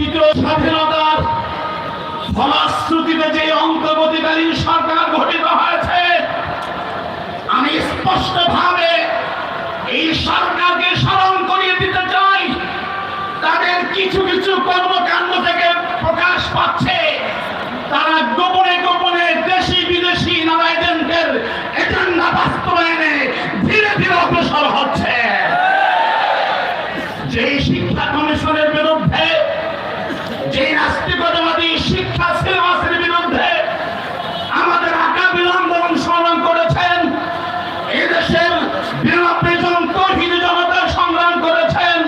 তৃতীয় স্বাধীনতার ফলশ্রুতিতে যে অন্তর্বর্তীকালীন সরকার গঠিত হয়েছে, আমি স্পষ্টভাবে এই সরকারকে স্মরণ করিয়ে দিতে চাই। তাদের কিছু কিছু কর্মকাণ্ড থেকে প্রকাশ পাচ্ছে। তারা গোপনে গোপনে দেশি বিদেশি নানা এজেন্টের এজেন্ডা বাস্তবায়নে ধীরে ধীরে অগ্রসর হচ্ছে। যেই শিক্ষা কমিশনের যে রাষ্ট্রীয়তাবাদী শিক্ষা সিলেবাসের বিরুদ্ধে আমাদের আকাবিল আন্দোলন সংগ্রাম করেছেন। এদেশের বিরানব্বই জন কঠিন জনতা সংগ্রাম করেছেন।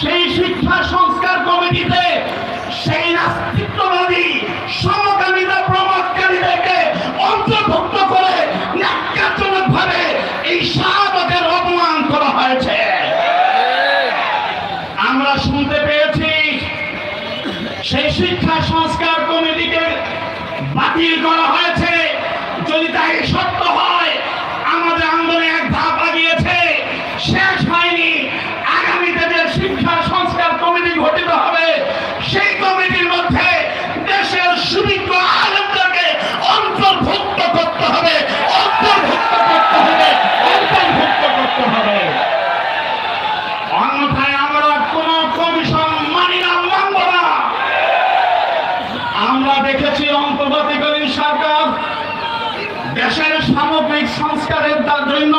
সেই শিক্ষা সংস্কার কমিটিতে সেই নাস্তিকবাদী সমকামিতা সেই শিক্ষা সংস্কার কমিটিকে বাতিল করা হয়েছে। যদি তাই সত্য হয়, আমাদের আন্দোলনে এক ধাপ আগিয়েছে। শেষ হয়নি। দেখেছি অন্তর্বর্তীকালীন সরকার। দেশের সামগ্রিক সংস্কারের তার জন্য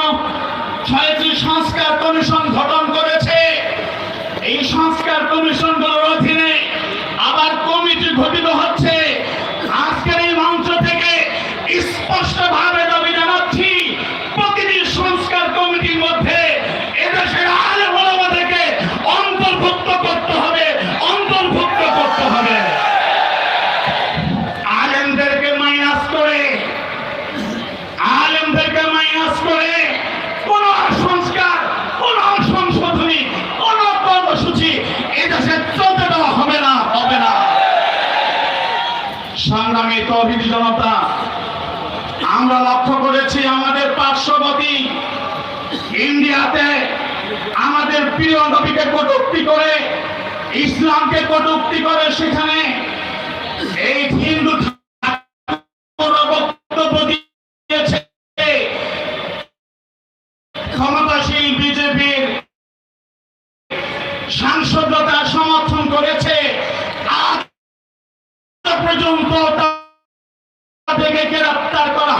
ছয়টি সংস্কার কমিশন গঠন করেছে। এই সংস্কার কমিশনগুলোর সংগ্রামী তহিদ জনতা, আমরা লক্ষ্য করেছি আমাদের পার্শ্ববর্তী ইন্ডিয়াতে আমাদের প্রিয় নবীকে কটুক্তি করে, ইসলামকে কটুক্তি করে সেখানে এই হিন্দু ক্ষমতাশীল বিজেপির থেকে গ্রেপ্তার করা